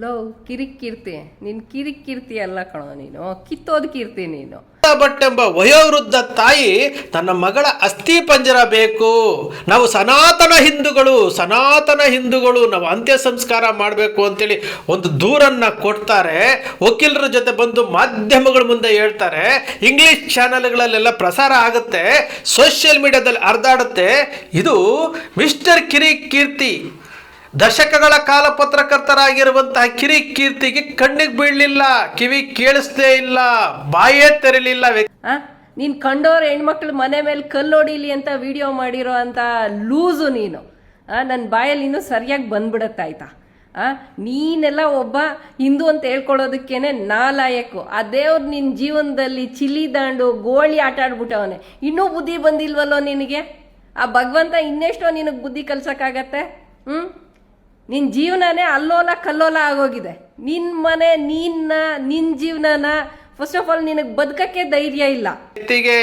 Low ನೀನು ಕಿರಿಕ್ ಕೀರ್ತಿ ಅಲ್ಲ ಕಣೋ ನೀನು. ಕಿತ್ತೋದ್ ಕೀರ್ತಿ ನೀನು. ಭಟ್ ಎಂಬ ವಯೋವೃದ್ಧ ತಾಯಿ ತನ್ನ ಮಗಳ ಅಸ್ಥಿ ಪಂಜರ ಬೇಕು. ನಾವು ಸನಾತನ ಹಿಂದೂಗಳು ಸನಾತನ ಹಿಂದೂಗಳು ನಾವು ಅಂತ್ಯ ಸಂಸ್ಕಾರ ಮಾಡಬೇಕು ಅಂತೇಳಿ ಒಂದು ದೂರನ್ನ ಕೊಡ್ತಾರೆ. ವಕೀಲರ ಜೊತೆ ಬಂದು ಮಾಧ್ಯಮಗಳ ಮುಂದೆ ಹೇಳ್ತಾರೆ. ಇಂಗ್ಲಿಷ್ ಚಾನೆಲ್ಗಳಲ್ಲೆಲ್ಲ ಪ್ರಸಾರ ಆಗುತ್ತೆ. ಸೋಷಿಯಲ್ ಮೀಡಿಯಾದಲ್ಲಿ ಹರಿದಾಡುತ್ತೆ ಇದು ಮಿಸ್ಟರ್ ಕಿರಿ ಕೀರ್ತಿ ದಶಕಗಳ ಕಾಲ ಪತ್ರಕರ್ತರಾಗಿರುವಂತಹ ಕಿರಿ ಕೀರ್ತಿಗೆ ಕಣ್ಣಿಗೆ ಬೀಳಲಿಲ್ಲ, ಕಿವಿ ಕೇಳಿಸ್ದೇ ಇಲ್ಲ, ಬಾಯೇ ತೆರಲಿಲ್ಲ ನೀನ್ ಕಂಡೋರ್ ಹೆಣ್ಮಕ್ಳು ಮನೆ ಮೇಲೆ ಕಲ್ಲೊಡಿಲಿ ಅಂತ ವಿಡಿಯೋ ಮಾಡಿರೋ ಅಂತ ಲೂಸು ನೀನು. ನನ್ನ ಬಾಯಲ್ಲಿ ಇನ್ನೂ ಸರಿಯಾಗಿ ಬಂದ್ಬಿಡತ್ತಾಯ್ತಾ? ಆ, ನೀನೆಲ್ಲ ಒಬ್ಬ ಹಿಂದೂ ಅಂತ ಹೇಳ್ಕೊಳ್ಳೋದಕ್ಕೇನೆ ನಾಲಾಯಕು. ಆ ದೇವ್ರು ನಿನ್ನ ಜೀವನದಲ್ಲಿ ಚಿಲಿ ದಾಂಡು, ಗೋಳಿ ಆಟ ಆಡ್ಬಿಟ್ಟವನೆ. ಇನ್ನೂ ಬುದ್ಧಿ ಬಂದಿಲ್ವಲ್ಲೋ ನಿನಗೆ? ಆ ಭಗವಂತ ಇನ್ನೆಷ್ಟೋ ನಿನಗೆ ಬುದ್ಧಿ ಕಲ್ಸೋಕ್ಕಾಗತ್ತೆ? ಹ್ಞೂ ನಿನ್ನ ಜೀವನನೇ ಅಲ್ಲೋಲ ಕಲ್ಲೋಲ ಆಗೋಗಿದೆ. ನಿನ್ನ ಮನೆ, ನಿನ್ನ ನಿನ್ನ ಜೀವನನ ಫಸ್ಟ್ ಆಫ್ ಆಲ್ ನಿನಗೆ ಬದುಕಕ್ಕೆ ಧೈರ್ಯ ಇಲ್ಲ. ವ್ಯಕ್ತಿಗೆ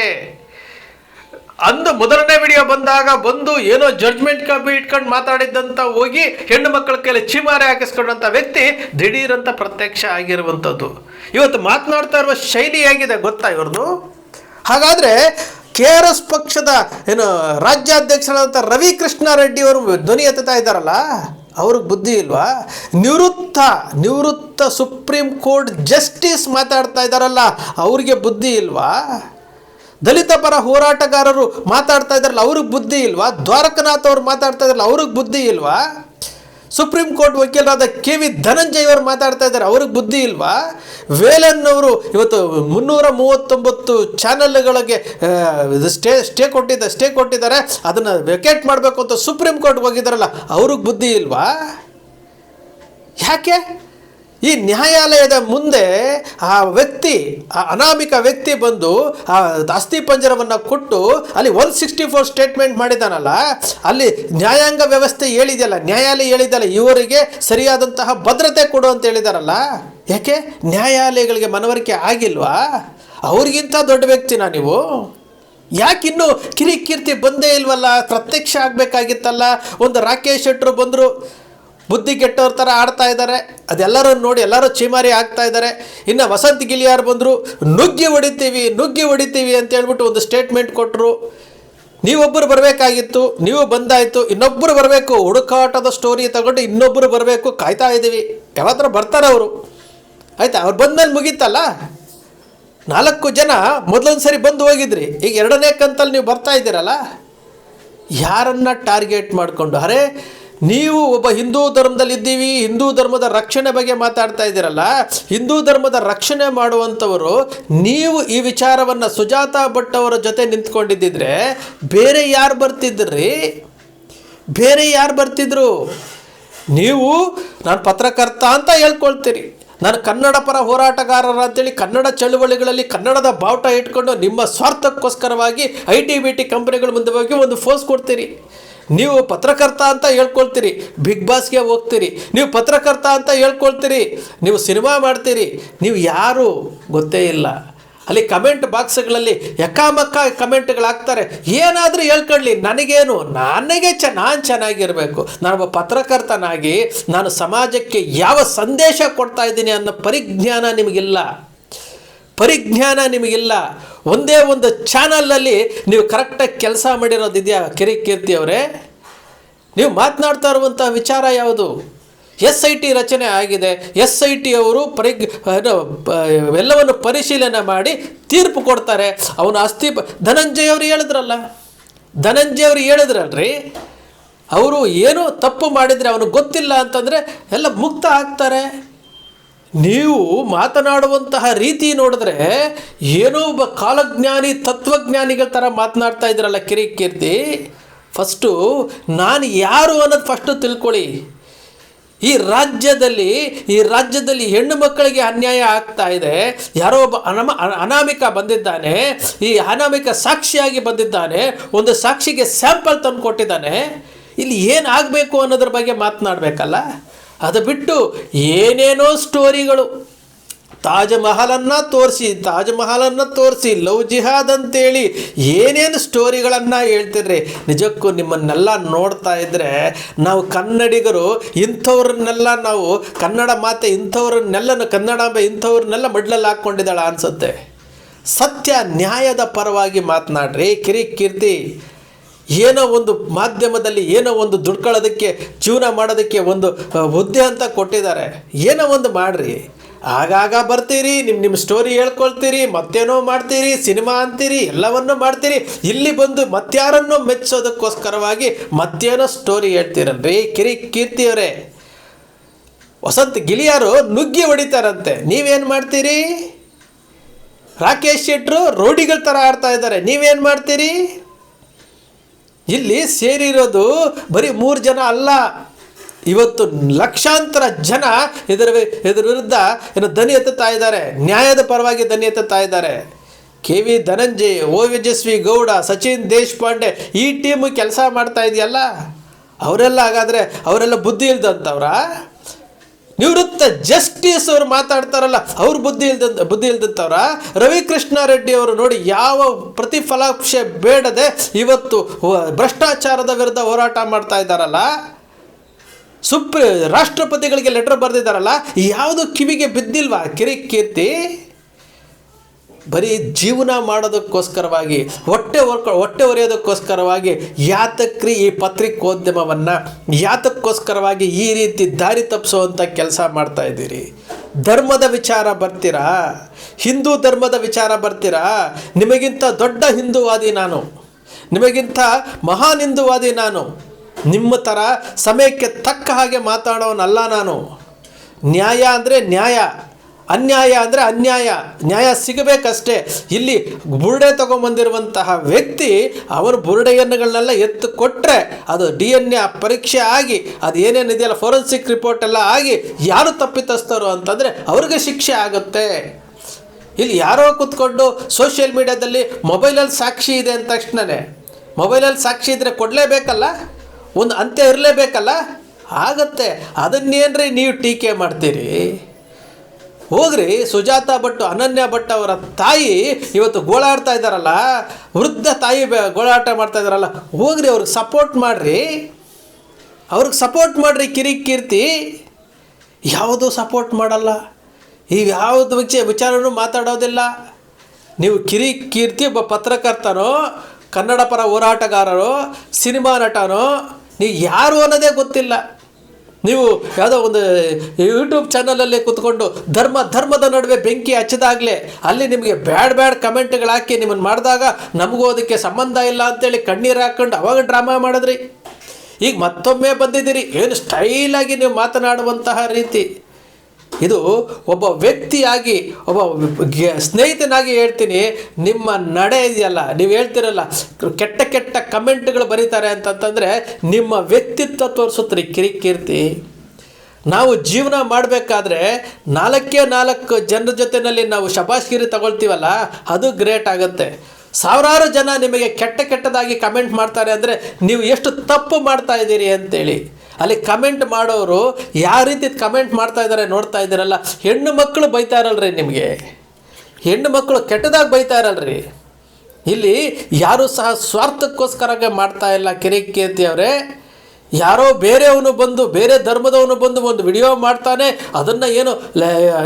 ಅಂದು ಮೊದಲನೇ ವಿಡಿಯೋ ಬಂದಾಗ ಬಂದು ಏನೋ ಜಡ್ಜ್ಮೆಂಟ್ ಕಾಪಿ ಇಟ್ಕೊಂಡು ಮಾತಾಡಿದ್ದಂತ ಹೋಗಿ ಹೆಣ್ಣು ಮಕ್ಕಳ ಕೈಲಿ ಚಿಮಾರೆ ಹಾಕಿಸ್ಕೊಂಡಂತ ವ್ಯಕ್ತಿ ದಿಢೀರಂತ ಪ್ರತ್ಯಕ್ಷ ಆಗಿರುವಂಥದ್ದು. ಇವತ್ತು ಮಾತನಾಡ್ತಾ ಇರುವ ಶೈಲಿ ಆಗಿದೆ ಗೊತ್ತಾ ಇವ್ರದ್ದು ಹಾಗಾದ್ರೆ ಕೆ ಆರ್ ಎಸ್ ಪಕ್ಷದ ಏನು ರಾಜ್ಯಾಧ್ಯಕ್ಷರಾದಂಥ ರವಿ ಅವರು ಧ್ವನಿ ಎತ್ತುತ್ತಾ ಇದ್ದಾರಲ್ಲ? ಅವ್ರಿಗೆ ಬುದ್ಧಿ ಇಲ್ವಾ? ನಿವೃತ್ತ ನಿವೃತ್ತ ಸುಪ್ರೀಂ ಕೋರ್ಟ್ ಜಸ್ಟಿಸ್ ಮಾತಾಡ್ತಾ ಇದ್ದಾರಲ್ಲ ಅವ್ರಿಗೆ ಬುದ್ಧಿ ಇಲ್ವಾ? ದಲಿತ ಪರ ಹೋರಾಟಗಾರರು ಮಾತಾಡ್ತಾ ಇದ್ದಾರಲ್ಲ ಅವ್ರಿಗೆ ಬುದ್ಧಿ ಇಲ್ವಾ? ದ್ವಾರಕನಾಥ್ ಅವ್ರು ಮಾತಾಡ್ತಾ ಇದ್ದಾರಲ್ಲ ಅವ್ರಿಗೆ ಬುದ್ಧಿ ಇಲ್ವಾ? ಸುಪ್ರೀಂ ಕೋರ್ಟ್ ವಕೀಲರಾದ ಕೆ ವಿ ಧನಂಜಯ್ ಅವರು ಮಾತಾಡ್ತಾ ಇದ್ದಾರೆ. ಅವ್ರಿಗೆ ಬುದ್ಧಿ ಇಲ್ವಾ? ವೇಲನ್ ಅವರು ಇವತ್ತು ಮುನ್ನೂರ ಮೂವತ್ತೊಂಬತ್ತು ಚಾನಲ್ಗಳಿಗೆ ಸ್ಟೇ ಸ್ಟೇ ಕೊಟ್ಟಿದ್ದ, ಸ್ಟೇ ಕೊಟ್ಟಿದ್ದಾರೆ. ಅದನ್ನು ವೆಕೇಟ್ ಮಾಡಬೇಕು ಅಂತ ಸುಪ್ರೀಂ ಕೋರ್ಟ್ಗೆ ಹೋಗಿದ್ದಾರಲ್ಲ, ಅವ್ರಿಗೆ ಬುದ್ಧಿ ಇಲ್ವಾ? ಯಾಕೆ? ಈ ನ್ಯಾಯಾಲಯದ ಮುಂದೆ ಆ ವ್ಯಕ್ತಿ, ಆ ಅನಾಮಿಕ ವ್ಯಕ್ತಿ ಬಂದು ಆ ಅಸ್ಥಿ ಪಂಜರವನ್ನು ಕೊಟ್ಟು ಅಲ್ಲಿ ಒನ್ ಸಿಕ್ಸ್ಟಿ ಫೋರ್ ಸ್ಟೇಟ್ಮೆಂಟ್ ಮಾಡಿದಾನಲ್ಲ, ಅಲ್ಲಿ ನ್ಯಾಯಾಂಗ ವ್ಯವಸ್ಥೆ ಹೇಳಿದೆಯಲ್ಲ, ನ್ಯಾಯಾಲಯ ಹೇಳಿದಲ್ಲ ಇವರಿಗೆ ಸರಿಯಾದಂತಹ ಭದ್ರತೆ ಕೊಡು ಅಂತ ಹೇಳಿದಾರಲ್ಲ, ಯಾಕೆ? ನ್ಯಾಯಾಲಯಗಳಿಗೆ ಮನವರಿಕೆ ಆಗಿಲ್ವಾ? ಅವ್ರಿಗಿಂತ ದೊಡ್ಡ ವ್ಯಕ್ತಿನಾ ನೀವು? ಯಾಕಿನ್ನು ಕಿರಿ ಕೀರ್ತಿ ಬಂದೇ ಇಲ್ವಲ್ಲ? ಪ್ರತ್ಯಕ್ಷ ಆಗಬೇಕಾಗಿತ್ತಲ್ಲ? ಒಂದು ರಾಕೇಶ್ ಶೆಟ್ಟರು ಬಂದರು ಬುದ್ಧಿ ಕೆಟ್ಟವ್ರ ಥರ ಆಡ್ತಾ ಇದ್ದಾರೆ. ಅದೆಲ್ಲರೂ ನೋಡಿ ಎಲ್ಲರೂ ಚೀಮಾರಿ ಆಗ್ತಾ ಇದ್ದಾರೆ. ಇನ್ನು ವಸಂತ್ ಗಿಲಿಯಾರ್ ಬಂದರು, ನುಗ್ಗಿ ಹೊಡಿತೀವಿ ನುಗ್ಗಿ ಹೊಡಿತೀವಿ ಅಂತ ಹೇಳ್ಬಿಟ್ಟು ಒಂದು ಸ್ಟೇಟ್ಮೆಂಟ್ ಕೊಟ್ಟರು ನೀವೊಬ್ಬರು ಬರಬೇಕಾಗಿತ್ತು, ನೀವು ಬಂದಾಯಿತು ಇನ್ನೊಬ್ಬರು ಬರಬೇಕು, ಹುಡುಕಾಟದ ಸ್ಟೋರಿ ತಗೊಂಡು ಇನ್ನೊಬ್ಬರು ಬರಬೇಕು, ಕಾಯ್ತಾ ಇದ್ದೀವಿ. ಯಾವತ್ತರ ಬರ್ತಾರೆ ಅವರು. ಆಯ್ತಾ? ಅವ್ರು ಬಂದ್ಮೇಲೆ ಮುಗೀತಲ್ಲ? ನಾಲ್ಕು ಜನ ಮೊದಲೊಂದು ಸರಿ ಬಂದು ಹೋಗಿದ್ರಿ. ಈಗ ಎರಡನೇ ಕಂತಲ್ಲಿ ನೀವು ಬರ್ತಾ ಇದ್ದೀರಲ್ಲ? ಯಾರನ್ನ ಟಾರ್ಗೆಟ್ ಮಾಡಿಕೊಂಡು? ಅರೆ ನೀವು ಒಬ್ಬ ಹಿಂದೂ ಧರ್ಮದಲ್ಲಿದ್ದೀವಿ, ಹಿಂದೂ ಧರ್ಮದ ರಕ್ಷಣೆ ಬಗ್ಗೆ ಮಾತಾಡ್ತಾ ಇದ್ದೀರಲ್ಲ, ಹಿಂದೂ ಧರ್ಮದ ರಕ್ಷಣೆ ಮಾಡುವಂಥವರು ನೀವು ಈ ವಿಚಾರವನ್ನು ಸುಜಾತಾ ಭಟ್ ಅವರ ಜೊತೆ ನಿಂತ್ಕೊಂಡಿದ್ದಿದ್ರೆ ಬೇರೆ ಯಾರು ಬರ್ತಿದ್ರಿ? ಬೇರೆ ಯಾರು ಬರ್ತಿದ್ರು? ನೀವು ನಾನು ಪತ್ರಕರ್ತ ಅಂತ ಹೇಳ್ಕೊಳ್ತೀರಿ. ನಾನು ಕನ್ನಡ ಪರ ಹೋರಾಟಗಾರರ ಅಂತೇಳಿ ಕನ್ನಡ ಚಳುವಳಿಗಳಲ್ಲಿ ಕನ್ನಡದ ಬಾವುಟ ಇಟ್ಕೊಂಡು ನಿಮ್ಮ ಸ್ವಾರ್ಥಕ್ಕೋಸ್ಕರವಾಗಿ ಐ ಟಿ ಬಿ ಟಿ ಕಂಪ್ನಿಗಳ ಮುಂದೆ ಹೋಗಿ ಒಂದು ಫೋರ್ಸ್ ಕೊಡ್ತೀರಿ. ನೀವು ಪತ್ರಕರ್ತ ಅಂತ ಹೇಳ್ಕೊಳ್ತೀರಿ, ಬಿಗ್ ಬಾಸ್ಗೆ ಹೋಗ್ತೀರಿ, ನೀವು ಪತ್ರಕರ್ತ ಅಂತ ಹೇಳ್ಕೊಳ್ತೀರಿ, ನೀವು ಸಿನಿಮಾ ಮಾಡ್ತೀರಿ, ನೀವು ಯಾರು ಗೊತ್ತೇ ಇಲ್ಲ. ಅಲ್ಲಿ ಕಮೆಂಟ್ ಬಾಕ್ಸ್ಗಳಲ್ಲಿ ಎಕ್ಕಾಮಕ್ಕ ಕಮೆಂಟ್ಗಳಾಗ್ತಾರೆ, ಏನಾದರೂ ಹೇಳ್ಕೊಳ್ಳಿ, ನನಗೇನು, ನನಗೆ ಚ, ನಾನು ಚೆನ್ನಾಗಿರಬೇಕು, ನಾನೊಬ್ಬ ಪತ್ರಕರ್ತನಾಗಿ ನಾನು ಸಮಾಜಕ್ಕೆ ಯಾವ ಸಂದೇಶ ಕೊಡ್ತಾ ಇದ್ದೀನಿ ಅನ್ನೋ ಪರಿಜ್ಞಾನ ನಿಮಗಿಲ್ಲ. ಪರಿಜ್ಞಾನ ನಿಮಗಿಲ್ಲ. ಒಂದೇ ಒಂದು ಚಾನಲಲ್ಲಿ ನೀವು ಕರೆಕ್ಟಾಗಿ ಕೆಲಸ ಮಾಡಿರೋದಿದೆಯಾ ಕಿರಿ ಕೀರ್ತಿ ಅವರೇ? ನೀವು ಮಾತನಾಡ್ತಾ ಇರುವಂಥ ವಿಚಾರ ಯಾವುದು? ಎಸ್ ಐ ಟಿ ರಚನೆ ಆಗಿದೆ. ಎಸ್ ಐ ಟಿ ಅವರು ಪರಿ ಎಲ್ಲವನ್ನು ಪರಿಶೀಲನೆ ಮಾಡಿ ತೀರ್ಪು ಕೊಡ್ತಾರೆ. ಅವನ ಅಸ್ಥಿ ಧನಂಜಯ ಅವರು ಹೇಳಿದ್ರಲ್ಲ? ಧನಂಜಯ್ ಅವರು ಹೇಳಿದ್ರಲ್ರಿ? ಅವರು ಏನು ತಪ್ಪು ಮಾಡಿದರೆ, ಅವನಿಗೆ ಗೊತ್ತಿಲ್ಲ ಅಂತಂದರೆ ಎಲ್ಲ ಮುಕ್ತ ಆಗ್ತಾರೆ. ನೀವು ಮಾತನಾಡುವಂತಹ ರೀತಿ ನೋಡಿದ್ರೆ ಏನೋ ಒಬ್ಬ ಕಾಲಜ್ಞಾನಿ, ತತ್ವಜ್ಞಾನಿಗಳ ಥರ ಮಾತನಾಡ್ತಾ ಇದ್ರಲ್ಲ ಕಿರಿ ಕೀರ್ತಿ. ಫಸ್ಟು ನಾನು ಯಾರು ಅನ್ನೋದು ಫಸ್ಟು ತಿಳ್ಕೊಳ್ಳಿ. ಈ ರಾಜ್ಯದಲ್ಲಿ ಈ ರಾಜ್ಯದಲ್ಲಿ ಹೆಣ್ಣು ಮಕ್ಕಳಿಗೆ ಅನ್ಯಾಯ ಆಗ್ತಾ ಇದೆ. ಯಾರೋ ಒಬ್ಬ ಅನಮ ಅನಾಮಿಕ ಬಂದಿದ್ದಾನೆ. ಈ ಅನಾಮಿಕ ಸಾಕ್ಷಿಯಾಗಿ ಬಂದಿದ್ದಾನೆ. ಒಂದು ಸಾಕ್ಷಿಗೆ ಸ್ಯಾಂಪಲ್ ತಂದು ಕೊಟ್ಟಿದ್ದಾನೆ ಇಲ್ಲಿ ಏನಾಗಬೇಕು ಅನ್ನೋದ್ರ ಬಗ್ಗೆ ಮಾತನಾಡಬೇಕಲ್ಲ? ಅದು ಬಿಟ್ಟು ಏನೇನೋ ಸ್ಟೋರಿಗಳು. ತಾಜ್ ಮಹಲನ್ನು ತೋರಿಸಿ ತಾಜ್ ಮಹಲನ್ನು ತೋರಿಸಿ, ಲವ್ ಜಿಹಾದ್ ಅಂತೇಳಿ ಏನೇನು ಸ್ಟೋರಿಗಳನ್ನು ಹೇಳ್ತಿರ್ರಿ. ನಿಜಕ್ಕೂ ನಿಮ್ಮನ್ನೆಲ್ಲ ನೋಡ್ತಾ ಇದ್ದರೆ ನಾವು ಕನ್ನಡಿಗರು, ಇಂಥವ್ರನ್ನೆಲ್ಲ ನಾವು ಕನ್ನಡ ಮಾತೆ ಇಂಥವ್ರನ್ನೆಲ್ಲ ಕನ್ನಡ ಇಂಥವ್ರನ್ನೆಲ್ಲ ಮಡ್ಲಲ್ಲಿ ಹಾಕ್ಕೊಂಡಿದ್ದಾಳ ಅನಿಸುತ್ತೆ. ಸತ್ಯ ನ್ಯಾಯದ ಪರವಾಗಿ ಮಾತನಾಡ್ರಿ. ಕಿರಿಕೀರ್ತಿ. ಏನೋ ಒಂದು ಮಾಧ್ಯಮದಲ್ಲಿ ಏನೋ ಒಂದು ದುಡ್ಕೊಳ್ಳೋದಕ್ಕೆ ಜೀವನ ಮಾಡೋದಕ್ಕೆ ಒಂದು ಹುದ್ದೆ ಅಂತ ಕೊಟ್ಟಿದ್ದಾರೆ. ಏನೋ ಒಂದು ಮಾಡಿರಿ. ಆಗಾಗ ಬರ್ತೀರಿ ನಿಮ್ಮ ನಿಮ್ಮ ಸ್ಟೋರಿ ಹೇಳ್ಕೊಳ್ತೀರಿ, ಮತ್ತೇನೋ ಮಾಡ್ತೀರಿ, ಸಿನಿಮಾ ಅಂತೀರಿ, ಎಲ್ಲವನ್ನೂ ಮಾಡ್ತೀರಿ. ಇಲ್ಲಿ ಬಂದು ಮತ್ತಾರನ್ನು ಮೆಚ್ಚೋದಕ್ಕೋಸ್ಕರವಾಗಿ ಮತ್ತೇನೋ ಸ್ಟೋರಿ ಹೇಳ್ತೀರಲ್ರಿ. ಕಿರಿ ಕೀರ್ತಿಯವರೇ, ವಸಂತ್ ಗಿಳಿಯಾರು ನುಗ್ಗಿ ಹೊಡಿತಾರಂತೆ. ನೀವೇನು ಮಾಡ್ತೀರಿ? ರಾಕೇಶ್ ಶೆಟ್ರು ರೋಡಿಗಳ ಥರ ಆಡ್ತಾ ಇದ್ದಾರೆ. ನೀವೇನು ಮಾಡ್ತೀರಿ? ಇಲ್ಲಿ ಸೇರಿರೋದು ಬರೀ ಮೂರು ಜನ ಅಲ್ಲ. ಇವತ್ತು ಲಕ್ಷಾಂತರ ಜನ ಇದರ ಇದರ ವಿರುದ್ಧ ಏನು ದನಿ ಎತ್ತುತ್ತಾ ಇದ್ದಾರೆ. ನ್ಯಾಯದ ಪರವಾಗಿ ದನಿ ಎತ್ತುತ್ತಾ ಇದ್ದಾರೆ. K V Dhananjay, O Gowda, Sachin Deshpande ಈ ಟೀಮು ಕೆಲಸ ಮಾಡ್ತಾ ಇದೆಯಲ್ಲ? ಅವರೆಲ್ಲ ಹಾಗಾದರೆ ಅವರೆಲ್ಲ ಬುದ್ಧಿ ಇಲ್ದಂಥವ್ರ ನಿವೃತ್ತ ಜಸ್ಟಿಸ್ ಅವರು ಮಾತಾಡ್ತಾರಲ್ಲ, ಅವ್ರು ಬುದ್ಧಿ ಇಲ್ದಂತ, ಬುದ್ಧಿ ಇಲ್ದಂತವ್ರ, ರವಿಕೃಷ್ಣ ರೆಡ್ಡಿ ಅವರು ನೋಡಿ ಯಾವ ಪ್ರತಿಫಲಾಂಶ ಬೇಡದೆ ಇವತ್ತು ಭ್ರಷ್ಟಾಚಾರದ ವಿರುದ್ಧ ಹೋರಾಟ ಮಾಡ್ತಾ ಇದ್ದಾರಲ್ಲ, ಸುಪ್ರೀ, ರಾಷ್ಟ್ರಪತಿಗಳಿಗೆ ಲೆಟರ್ ಬರೆದಿದ್ದಾರಲ್ಲ, ಯಾವುದು ಕಿವಿಗೆ ಬಿದ್ದಿಲ್ವಾ ಕಿರಿ ಕೀರ್ತಿ ಬರೀ ಜೀವನ ಮಾಡೋದಕ್ಕೋಸ್ಕರವಾಗಿ, ಹೊಟ್ಟೆ ಹೊರ್ಕೊ, ಹೊಟ್ಟೆ ಹೊರೆಯೋದಕ್ಕೋಸ್ಕರವಾಗಿ ಯಾತಕ್ರಿ ಈ ಪತ್ರಿಕೋದ್ಯಮವನ್ನು? ಯಾತಕ್ಕೋಸ್ಕರವಾಗಿ ಈ ರೀತಿ ದಾರಿ ತಪ್ಪಿಸುವಂಥ ಕೆಲಸ ಮಾಡ್ತಾ ಇದ್ದೀರಿ? ಧರ್ಮದ ವಿಚಾರ ಬರ್ತೀರಾ? ಹಿಂದೂ ಧರ್ಮದ ವಿಚಾರ ಬರ್ತೀರಾ? ನಿಮಗಿಂತ ದೊಡ್ಡ ಹಿಂದೂವಾದಿ ನಾನು. ನಿಮಗಿಂತ ಮಹಾನ್ ಹಿಂದೂವಾದಿ ನಾನು. ನಿಮ್ಮ ಥರ ಸಮಯಕ್ಕೆ ತಕ್ಕ ಹಾಗೆ ಮಾತಾಡೋನಲ್ಲ ನಾನು. ನ್ಯಾಯ ಅಂದರೆ ನ್ಯಾಯ. ಅನ್ಯಾಯ ಅಂದರೆ ಅನ್ಯಾಯ. ನ್ಯಾಯ ಸಿಗಬೇಕಷ್ಟೇ. ಇಲ್ಲಿ ಬುರುಡೆ ತಗೊಂಬಂದಿರುವಂತಹ ವ್ಯಕ್ತಿ ಅವರ ಬುರುಡೆಯನ್ನುಗಳನ್ನೆಲ್ಲ ಎತ್ತು ಕೊಟ್ಟರೆ ಅದು ಡಿ ಎನ್ ಎ ಪರೀಕ್ಷೆ ಆಗಿ, ಅದು ಏನೇನಿದೆಯಲ್ಲ ಫೋರೆನ್ಸಿಕ್ ರಿಪೋರ್ಟ್ ಎಲ್ಲ ಆಗಿ ಯಾರು ತಪ್ಪಿತಸ್ಥರು ಅಂತಂದರೆ ಅವ್ರಿಗೆ ಶಿಕ್ಷೆ ಆಗುತ್ತೆ. ಇಲ್ಲಿ ಯಾರೋ ಕೂತ್ಕೊಂಡು ಸೋಷಿಯಲ್ ಮೀಡ್ಯಾದಲ್ಲಿ ಮೊಬೈಲಲ್ಲಿ ಸಾಕ್ಷಿ ಇದೆ ಅಂದ ತಕ್ಷಣವೇ ಮೊಬೈಲಲ್ಲಿ ಸಾಕ್ಷಿ ಇದ್ದರೆ ಕೊಡಲೇಬೇಕಲ್ಲ? ಒಂದು ಅಂತ್ಯ ಇರಲೇಬೇಕಲ್ಲ? ಆಗತ್ತೆ. ಅದನ್ನೇನ್ರಿ ನೀವು ಟೀಕೆ ಮಾಡ್ತೀರಿ? ಹೋಗ್ರಿ, ಸುಜಾತ ಭಟ್, ಅನನ್ಯ ಭಟ್ ಅವರ ತಾಯಿ ಇವತ್ತು ಗೋಳಾಡ್ತಾ ಇದ್ದಾರಲ್ಲ, ವೃದ್ಧ ತಾಯಿ ಗೋಳಾಟ ಮಾಡ್ತಾ ಇದ್ದಾರಲ್ಲ, ಹೋಗ್ರಿ ಅವ್ರಿಗೆ ಸಪೋರ್ಟ್ ಮಾಡಿರಿ. ಅವ್ರಿಗೆ ಸಪೋರ್ಟ್ ಮಾಡಿರಿ ಕಿರಿ ಕೀರ್ತಿ. ಯಾವುದೂ ಸಪೋರ್ಟ್ ಮಾಡಲ್ಲ? ಈಗ ಯಾವುದು ವಿಚ, ವಿಚಾರನೂ ಮಾತಾಡೋದಿಲ್ಲ. ನೀವು ಕಿರಿ ಕೀರ್ತಿ ಒಬ್ಬ ಪತ್ರಕರ್ತನೋ, ಕನ್ನಡ ಪರ ಹೋರಾಟಗಾರರೋ ಸಿನಿಮಾ ನಟನೋ, ನೀವು ಯಾರು ಅನ್ನೋದೇ ಗೊತ್ತಿಲ್ಲ. ನೀವು ಯಾವುದೋ ಒಂದು ಯೂಟ್ಯೂಬ್ ಚಾನಲಲ್ಲೇ ಕೂತ್ಕೊಂಡು ಧರ್ಮ, ಧರ್ಮದ ನಡುವೆ ಬೆಂಕಿ ಹಚ್ಚಿದಾಗಲೇ ಅಲ್ಲಿ ನಿಮಗೆ ಬ್ಯಾಡ್ ಬ್ಯಾಡ್ ಕಮೆಂಟ್ಗಳು ಹಾಕಿ ನಿಮ್ಮನ್ನು ಮಾಡಿದಾಗ ನಮಗೂ ಅದಕ್ಕೆ ಸಂಬಂಧ ಇಲ್ಲ ಅಂತೇಳಿ ಕಣ್ಣೀರು ಹಾಕ್ಕೊಂಡು ಅವಾಗ ಡ್ರಾಮಾ ಮಾಡಿದ್ರಿ. ಈಗ ಮತ್ತೊಮ್ಮೆ ಬಂದಿದ್ದೀರಿ. ಏನು ಸ್ಟೈಲಾಗಿ ನೀವು ಮಾತನಾಡುವಂತಹ ರೀತಿ. ಇದು ಒಬ್ಬ ವ್ಯಕ್ತಿಯಾಗಿ, ಒಬ್ಬ ಸ್ನೇಹಿತನಾಗಿ ಹೇಳ್ತೀನಿ, ನಿಮ್ಮ ನಡೆ ಇದೆಯಲ್ಲ, ನೀವು ಹೇಳ್ತಿರಲ್ಲ, ಕೆಟ್ಟ ಕೆಟ್ಟ ಕಮೆಂಟ್ಗಳು ಬರೀತಾರೆ ಅಂತಂತಂದರೆ ನಿಮ್ಮ ವ್ಯಕ್ತಿತ್ವ ತೋರಿಸುತ್ತೀರಿ ಕಿರಿಕೀರ್ತಿ. ನಾವು ಜೀವನ ಮಾಡಬೇಕಾದ್ರೆ ನಾಲ್ಕೇ ನಾಲ್ಕು ಜನರ ಜೊತೆಯಲ್ಲಿ ನಾವು ಶಬಾಷ್ಗಿರಿ ತಗೊಳ್ತೀವಲ್ಲ, ಅದು ಗ್ರೇಟ್ ಆಗುತ್ತೆ. ಸಾವಿರಾರು ಜನ ನಿಮಗೆ ಕೆಟ್ಟ ಕೆಟ್ಟದಾಗಿ ಕಮೆಂಟ್ ಮಾಡ್ತಾರೆ ಅಂದರೆ ನೀವು ಎಷ್ಟು ತಪ್ಪು ಮಾಡ್ತಾ ಇದ್ದೀರಿ ಅಂತೇಳಿ. ಅಲ್ಲಿ ಕಮೆಂಟ್ ಮಾಡೋರು ಯಾವ ರೀತಿ ಕಮೆಂಟ್ ಮಾಡ್ತಾ ಇದ್ದಾರೆ ನೋಡ್ತಾ ಇದ್ದೀರಲ್ಲ? ಹೆಣ್ಣು ಮಕ್ಕಳು ಬೈತಾ ಇರಲ್ರಿ ನಿಮಗೆ. ಹೆಣ್ಣು ಮಕ್ಕಳು ಕೆಟ್ಟದಾಗಿ ಬೈತಾ ಇರಲ್ರಿ. ಇಲ್ಲಿ ಯಾರೂ ಸಹ ಸ್ವಾರ್ಥಕ್ಕೋಸ್ಕರ ಮಾಡ್ತಾ ಇಲ್ಲ ಕಿರಿಕೀರ್ತಿ ಅವರೇ. ಯಾರೋ ಬೇರೆಯವನು ಬಂದು, ಬೇರೆ ಧರ್ಮದವನು ಬಂದು ಒಂದು ವಿಡಿಯೋ ಮಾಡ್ತಾನೆ, ಅದನ್ನು ಏನು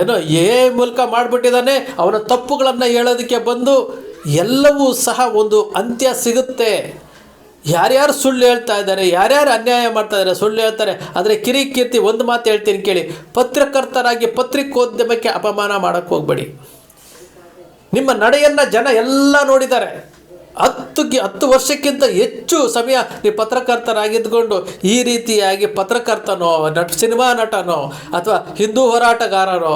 ಏನೋ ಏ ಮೂಲಕ ಮಾಡಿಬಿಟ್ಟಿದ್ದಾನೆ, ಅವನ ತಪ್ಪುಗಳನ್ನು ಹೇಳೋದಕ್ಕೆ ಬಂದು ಎಲ್ಲವೂ ಸಹ ಒಂದು ಅಂತ್ಯ ಸಿಗುತ್ತೆ. ಯಾರ್ಯಾರು ಸುಳ್ಳು ಹೇಳ್ತಾ ಇದ್ದಾರೆ, ಯಾರ್ಯಾರು ಅನ್ಯಾಯ ಮಾಡ್ತಾ ಇದ್ದಾರೆ, ಸುಳ್ಳು ಹೇಳ್ತಾರೆ, ಆದರೆ ಕಿರಿ ಕೀರ್ತಿ ಒಂದು ಮಾತು ಹೇಳ್ತೀನಿ ಕೇಳಿ. ಪತ್ರಕರ್ತರಾಗಿ ಪತ್ರಿಕೋದ್ಯಮಕ್ಕೆ ಅಪಮಾನ ಮಾಡೋಕ್ಕೆ ಹೋಗಬೇಡಿ. ನಿಮ್ಮ ನಡೆಯನ್ನು ಜನ ಎಲ್ಲ ನೋಡಿದ್ದಾರೆ. ಹತ್ತು ಹತ್ತು ವರ್ಷಕ್ಕಿಂತ ಹೆಚ್ಚು ಸಮಯ ನೀವು ಪತ್ರಕರ್ತರಾಗಿದ್ದುಕೊಂಡು ಈ ರೀತಿಯಾಗಿ ಪತ್ರಕರ್ತನೋ, ನಟ, ಸಿನಿಮಾ ನಟನೋ, ಅಥವಾ ಹಿಂದೂ ಹೋರಾಟಗಾರನೋ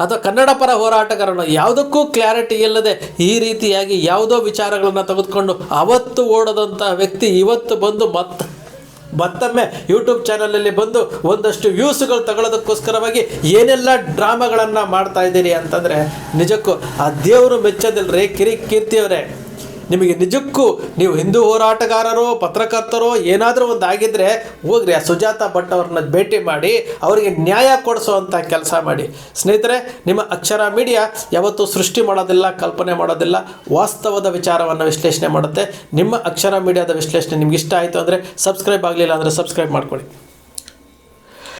ಅಥವಾ ಕನ್ನಡ ಪರ ಹೋರಾಟಗಾರನು. ಯಾವುದಕ್ಕೂ ಕ್ಲಾರಿಟಿ ಇಲ್ಲದೆ ಈ ರೀತಿಯಾಗಿ ಯಾವುದೋ ವಿಚಾರಗಳನ್ನು ತೆಗೆದುಕೊಂಡು ಅವತ್ತು ಓಡದಂಥ ವ್ಯಕ್ತಿ ಇವತ್ತು ಬಂದು ಮತ್ತ ಮತ್ತೊಮ್ಮೆ ಯೂಟ್ಯೂಬ್ ಚಾನಲಲ್ಲಿ ಬಂದು ಒಂದಷ್ಟು ವ್ಯೂಸ್ಗಳು ತಗೊಳ್ಳೋದಕ್ಕೋಸ್ಕರವಾಗಿ ಏನೆಲ್ಲ ಡ್ರಾಮಾಗಳನ್ನು ಮಾಡ್ತಾ ಇದ್ದೀರಿ ಅಂತಂದರೆ ನಿಜಕ್ಕೂ ಆ ದೇವರು ಮೆಚ್ಚೋದಿಲ್ರಿ ಕಿರಿ ಕೀರ್ತಿಯವರೇ. ನಿಮಗೆ ನಿಜಕ್ಕೂ ನೀವು ಹಿಂದೂ ಹೋರಾಟಗಾರರೋ, ಪತ್ರಕರ್ತರೋ ಏನಾದರೂ ಒಂದು ಆಗಿದ್ದರೆ ಹೋಗ್ರಿ, ಆ ಸುಜಾತ ಭಟ್ ಅವ್ರನ್ನ ಭೇಟಿ ಮಾಡಿ, ಅವರಿಗೆ ನ್ಯಾಯ ಕೊಡಿಸುವಂಥ ಕೆಲಸ ಮಾಡಿ. ಸ್ನೇಹಿತರೆ, ನಿಮ್ಮ ಅಕ್ಷರ ಮೀಡಿಯಾ ಯಾವತ್ತೂ ಸೃಷ್ಟಿ ಮಾಡೋದಿಲ್ಲ, ಕಲ್ಪನೆ ಮಾಡೋದಿಲ್ಲ, ವಾಸ್ತವದ ವಿಚಾರವನ್ನು ವಿಶ್ಲೇಷಣೆ ಮಾಡುತ್ತೆ. ನಿಮ್ಮ ಅಕ್ಷರ ಮೀಡಿಯಾದ ವಿಶ್ಲೇಷಣೆ ನಿಮ್ಗೆ ಇಷ್ಟ ಆಯಿತು ಅಂದರೆ ಸಬ್ಸ್ಕ್ರೈಬ್ ಆಗಲಿಲ್ಲ ಅಂದರೆ ಸಬ್ಸ್ಕ್ರೈಬ್ ಮಾಡ್ಕೊಳ್ಳಿ.